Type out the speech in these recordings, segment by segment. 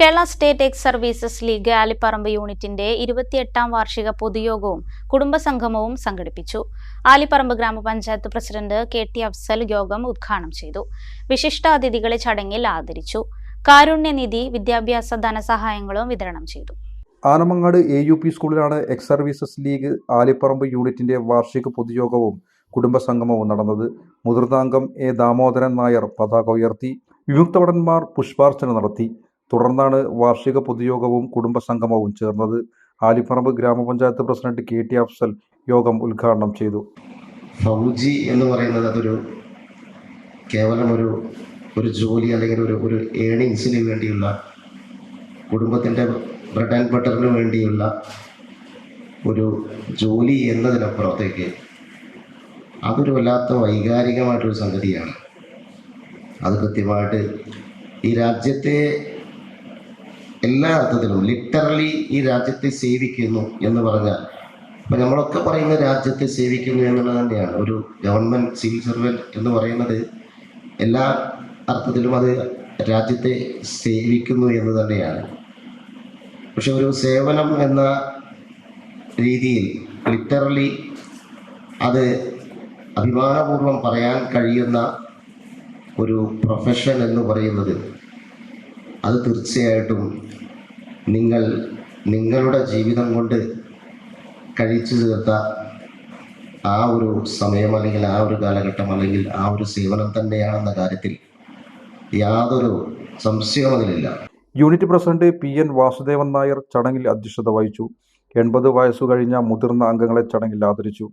Kerala state ex services league Alipparamba യൂണിറ്റിന്റെ ഇരുപത്തിയെട്ടാം വാർഷിക പൊതുയോഗവും കുടുംബസംഗമവും സംഘടിപ്പിച്ചു. ആലിപ്പറമ്പ് ഗ്രാമപഞ്ചായത്ത് പ്രസിഡന്റ് കെ ടി അഫ്സൽ യോഗം ഉദ്ഘാടനം ചെയ്തു. വിശിഷ്ടാതിഥികളെ ചടങ്ങിൽ ആദരിച്ചു. കാരുണ്യനിധി വിദ്യാഭ്യാസ ധനസഹായങ്ങളും വിതരണം ചെയ്തു. ആനമങ്ങാട് എ യു പി സ്കൂളിലാണ് എക്സ് സർവീസസ് ലീഗ് ആലിപ്പറമ്പ് യൂണിറ്റിന്റെ വാർഷിക പൊതുയോഗവും കുടുംബസംഗമവും നടന്നത്. മുതിർന്ന അംഗം എ ദാമോദരൻ നായർ പതാക ഉയർത്തി വിമുക്തഭടന്മാർ പുഷ്പാർച്ചന നടത്തി. തുടർന്നാണ് വാർഷിക പൊതുയോഗവും കുടുംബസംഗമവും ചേർന്നത്. ആലിപ്പറമ്പ് ഗ്രാമപഞ്ചായത്ത് പ്രസിഡന്റ് കെ ടി അഫ്സൽ യോഗം ഉദ്ഘാടനം ചെയ്തു. ഫൗജി എന്ന് പറയുന്നത് അതൊരു കേവലം ഒരു ഒരു ജോലി അല്ലെങ്കിൽ ഒരു ഒരു ഏണിങ്സിന് വേണ്ടിയുള്ള കുടുംബത്തിന്റെ ബ്രെഡ് ആൻഡ് ബട്ടറിന് വേണ്ടിയുള്ള ഒരു ജോലി എന്നതിനപ്പുറത്തേക്ക് അതൊരു വല്ലാത്ത വൈകാരികമായിട്ടൊരു സംഗതിയാണ്. അത് കൃത്യമായിട്ട് ഈ രാജ്യത്തെ എല്ലാ അർത്ഥത്തിലും ലിറ്ററലി ഈ രാജ്യത്തെ സേവിക്കുന്നു എന്ന് പറഞ്ഞാൽ ഇപ്പം നമ്മളൊക്കെ പറയുന്ന രാജ്യത്തെ സേവിക്കുന്നു എന്നുള്ളത് തന്നെയാണ്. ഒരു ഗവൺമെന്റ് സിവിൽ സർവന്റ് എന്ന് പറയുന്നത് എല്ലാ അർത്ഥത്തിലും അത് രാജ്യത്തെ സേവിക്കുന്നു എന്ന് തന്നെയാണ്. പക്ഷെ ഒരു സേവനം എന്ന രീതിയിൽ ലിറ്ററലി അത് അഭിമാനപൂർവം പറയാൻ കഴിയുന്ന ഒരു പ്രൊഫഷൻ എന്ന് പറയുന്നത് അത് തീർച്ചയായിട്ടും നിങ്ങൾ നിങ്ങളുടെ ജീവിതം കൊണ്ട് കഴിച്ചു തീർത്ത ആ ഒരു സമയം അല്ലെങ്കിൽ ആ ഒരു കാലഘട്ടം അല്ലെങ്കിൽ ആ ഒരു സേവനം തന്നെയാണെന്ന കാര്യത്തിൽ യാതൊരു സംശയവും അതിലില്ല. Unit president P N Vasudevan Nair ചടങ്ങിൽ അധ്യക്ഷത വഹിച്ചു. എൺപത് വയസ്സു കഴിഞ്ഞ മുതിർന്ന അംഗങ്ങളെ ചടങ്ങിൽ ആദരിച്ചു.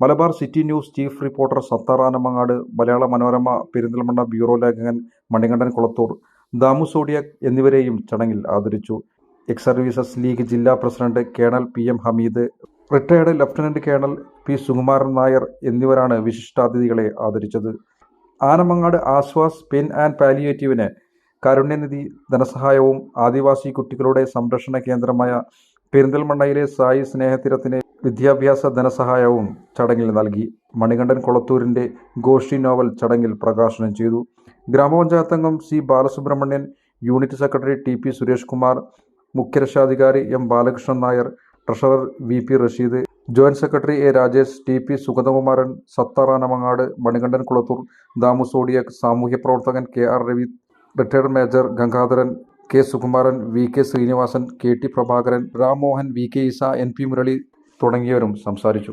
Malabar city news chief reporter Sattar Anamangad Malayala Manorama Perinthalmanna bureau ലേഖകൻ മണികണ്ഠൻ കുളത്തൂർ ദാമു സോഡിയക് എന്നിവരെയും ചടങ്ങിൽ ആദരിച്ചു. എക്സ് സർവീസസ് ലീഗ് ജില്ലാ president colonel P M Hameed retired lieutenant colonel P Sukumaran Nair എന്നിവരാണ് വിശിഷ്ടാതിഥികളെ ആദരിച്ചത്. ആനമങ്ങാട് ആശ്വാസ് പെൻ ആൻഡ് പാലിയേറ്റീവിന് കാരുണ്യനിധി ധനസഹായവും ആദിവാസി കുട്ടികളുടെ സംരക്ഷണ കേന്ദ്രമായ പെരിന്തൽമണ്ണയിലെ സായി സ്നേഹത്തിരത്തിന് വിദ്യാഭ്യാസ ധനസഹായവും ചടങ്ങിൽ നൽകി. മണികണ്ഠൻ കൊളത്തൂരിന്റെ ഗോഷി നോവൽ ചടങ്ങിൽ പ്രകാശനം ചെയ്തു. ഗ്രാമപഞ്ചായത്ത് അംഗം C Balasubramanian unit secretary T P Suresh Kumar മുഖ്യരക്ഷാധികാരി M Balakrishnan Nair treasurer V P Rasheed joint secretary A Rajesh T P Sugathakumaran Sattar Anamangad Manikandan Kulathur Damu Zodiac സാമൂഹ്യ പ്രവർത്തകൻ K R Ravi retired major Gangadharan K Sukumaran V K Srinivasan K T Prabhakaran Rammohan V K Isa N P Murali തുടങ്ങിയവരും സംസാരിച്ചു.